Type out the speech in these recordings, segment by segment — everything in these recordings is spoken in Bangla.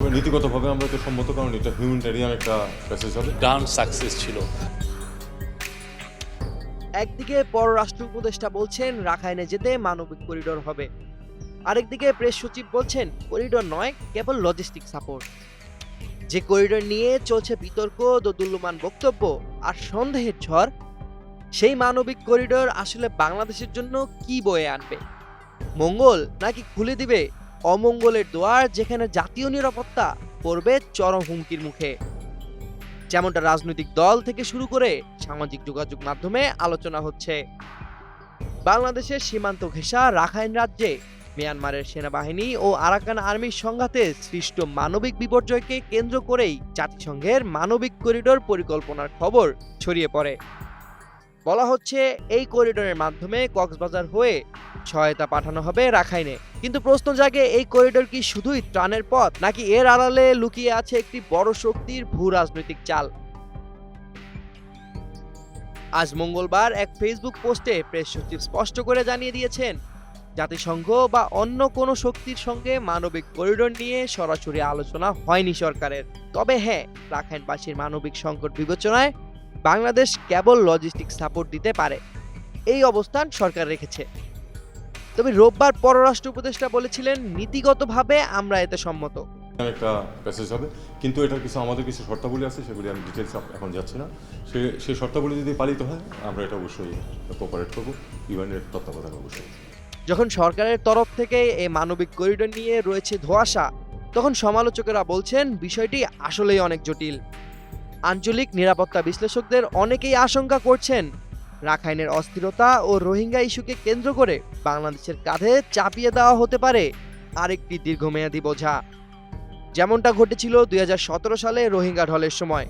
নীতিগতভাবে আমরা তো সম্মত কারণ এটা হিউম্যানিটেরিয়ান একটা প্যাসেজ হবে। ডান সাকসেস ছিল। একদিকে পররাষ্ট্র উপদেষ্টা বলছেন রাখাইনে যেতে মানবিক করিডোর হবে। আরেকদিকে প্রেস সচিব বলছেন করিডোর নয় কেবল লজিস্টিক সাপোর্ট যে করিডোর নিয়ে চলছে বিতর্ক দোদুল্যমান বক্তব্য আর সন্দেহের ঝড় সেই মানবিক করিডোর আসলে বাংলাদেশের জন্য কি বয়ে আনবে? মঙ্গল নাকি খুলে দিবে অমঙ্গলের দোয়ার যেখানে জাতীয় নিরাপত্তা পড়বে চরম হুমকির মুখে। যেমনটা রাজনৈতিক দল থেকে শুরু করে সামাজিক যোগাযোগ মাধ্যমে আলোচনা হচ্ছে। বাংলাদেশের সীমান্ত ঘেঁষা রাখাইন রাজ্যে মিয়ানমারের সেনাবাহিনী ও আরাকান আর্মির সংঘাতে সৃষ্ট মানবিক বিপর্যয়কে কেন্দ্র করেই জাতিসংঘের মানবিক করিডোর পরিকল্পনার খবর ছড়িয়ে পড়ে। বলা হচ্ছে, এই করিডোরের মাধ্যমে কক্সবাজার হয়ে সহায়তা পাঠানো হবে রাখাইনে। কিন্তু প্রশ্ন জাগে, এই করিডোর কি শুধুই ত্রাণের পথ, নাকি এর আড়ালে লুকিয়ে আছে একটি বড় শক্তির ভূ রাজনৈতিক চাল? আজ মঙ্গলবার এক ফেসবুক পোস্টে প্রেস সচিব স্পষ্ট করে জানিয়ে দিয়েছেন, জাতিসংঘ বা অন্য কোনো শক্তির সঙ্গে মানবিক করিডোর নিয়ে সরাসরি আলোচনা হয়নি সরকারের। তবে হ্যাঁ রাখাইনবাসীর মানবিক সংকট বিবেচনায় বাংলাদেশ কেবল লজিস্টিক সাপোর্ট দিতে পারে। এই অবস্থান সরকার রেখেছে। তবে রোববার পররাষ্ট্র উপদেষ্টা বলেছিলেন নীতিগতভাবে আমরা এতে সম্মত। একটা প্যাসেজ হবে কিন্তু এটার কিছু আমাদের কিছু শর্তাবলী আছে সেগুলি আমি ডিটেলস এখন যাচ্ছি না। সে সেই শর্তাবলী যদি পালিত হয় আমরা এটা অবশ্যই কোপারেট করব ইভেন্টের তত্ত্বাবধান অবশ্যই। যখন সরকারের তরফ থেকে এই মানবিক করিডোর নিয়ে রয়েছে ধোঁয়াশা তখন সমালোচকেরা বলছেন বিষয়টি আসলেই অনেক জটিল। আঞ্চলিক নিরাপত্তা বিশ্লেষকদের অনেকেই আশঙ্কা করছেন। রাখাইনের অস্থিরতা ও রোহিঙ্গা ইস্যুকে কেন্দ্র করে বাংলাদেশের কাঁধে চাপিয়ে দেওয়া হতে পারে আরেকটি দীর্ঘমেয়াদী বোঝা। যেমনটা ঘটেছিল দুই হাজার সতেরো সালে রোহিঙ্গা ঢলের সময়।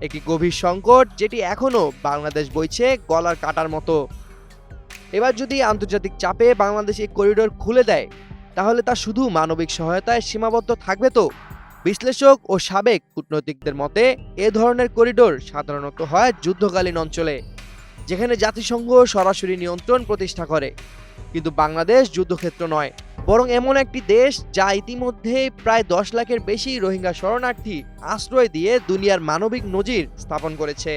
একটি গভীর সংকট যেটি এখনও বাংলাদেশ বইছে গলার কাটার মতো। এবার যদি আন্তর্জাতিক চাপে বাংলাদেশ এই করিডোর খুলে দেয়, তাহলে তা শুধু মানবিক সহায়তায় সীমাবদ্ধ থাকবে তো? বিশ্লেষক ও সাবেক কূটনৈতিকদের মতে, এ ধরনের করিডোর সাধারণত হয় যুদ্ধকালীন অঞ্চলে, যেখানে জাতিসংঘ সরাসরি নিয়ন্ত্রণ প্রতিষ্ঠা করে। কিন্তু বাংলাদেশ যুদ্ধক্ষেত্র নয়, বরং এমন একটি দেশ যা ইতিমধ্যে প্রায় দশ লাখের বেশি রোহিঙ্গা শরণার্থী আশ্রয় দিয়ে দুনিয়ার মানবিক নজির স্থাপন করেছে।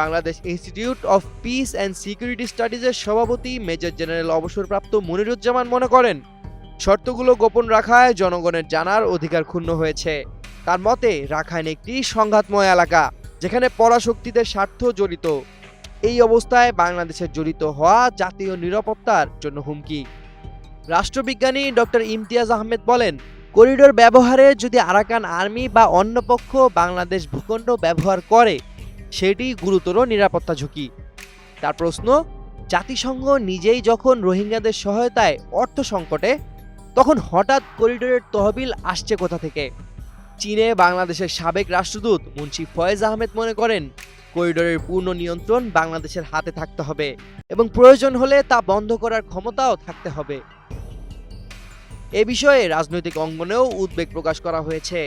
Bangladesh institute of peace and security স্টাডিজের সভাপতি মেজর জেনারেল অবসরপ্রাপ্ত মনিরুজ্জামান মনে করেন শর্তগুলো গোপন রাখায় জনগণের জানার অধিকার ক্ষুণ্ণ হয়েছে। তার মতে, রাখাইন একটি সংঘাতময় এলাকা, যেখানে পরাশক্তিদের স্বার্থ জড়িত। এই অবস্থায় বাংলাদেশের জড়িত হওয়া জাতীয় নিরাপত্তার জন্য হুমকি। রাষ্ট্রবিজ্ঞানী ডক্টর ইমতিয়াজ আহমেদ বলেন, করিডোর ব্যবহারে যদি আরাকান আর্মি বা অন্য পক্ষ বাংলাদেশ ভূখণ্ড ব্যবহার করে, সেটি গুরুতর নিরাপত্তা ঝুঁকি। তার প্রশ্ন, জাতিসংঘ নিজেই যখন রোহিঙ্গাদের সহায়তায় অর্থ সংকটে তখন হঠাৎ করিডোরের তহবিল আসছে কোথা থেকে? চীনে বাংলাদেশের সাবেক রাষ্ট্রদূত মুন্সি ফয়েজ আহমেদ মনে করেন, করিডোরের পূর্ণ নিয়ন্ত্রণ বাংলাদেশের হাতে থাকতে হবে এবং প্রয়োজন হলে তা বন্ধ করার ক্ষমতাও থাকতে হবে। এ বিষয়ে রাজনৈতিক অঙ্গনেও উদ্বেগ প্রকাশ করা হয়েছে।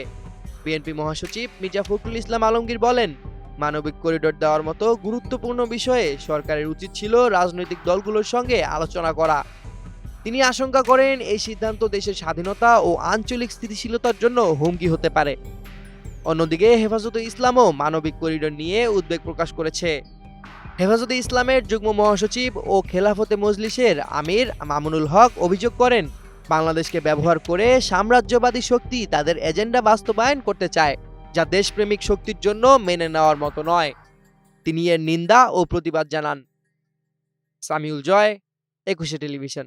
বিএনপি মহাসচিব মির্জা ফখরুল ইসলাম আলমগীর বলেন, মানবিক করিডোর দেওয়ার মতো গুরুত্বপূর্ণ বিষয়ে সরকারের উচিত ছিল রাজনৈতিক দলগুলোর সঙ্গে আলোচনা করা। তিনি আশঙ্কা করেন এই সিদ্ধান্ত দেশের স্বাধীনতা ও আঞ্চলিক স্থিতিশীলতার জন্য হুমকি হতে পারে। অন্যদিকে হেফাজতে ইসলামও মানবিক করিডোর নিয়ে উদ্বেগ প্রকাশ করেছে। হেফাজতে ইসলামের যুগ্ম মহাসচিব ও খেলাফতে মজলিসের আমির মামুনুল হক অভিযোগ করেন, বাংলাদেশকে ব্যবহার করে সাম্রাজ্যবাদী শক্তি তাদের এজেন্ডা বাস্তবায়ন করতে চায়, যা দেশপ্রেমিক শক্তির জন্য মেনে নেওয়ার মতো নয়। তিনি এর নিন্দা ও প্রতিবাদ জানান। সামিউল জয়, একুশে টেলিভিশন।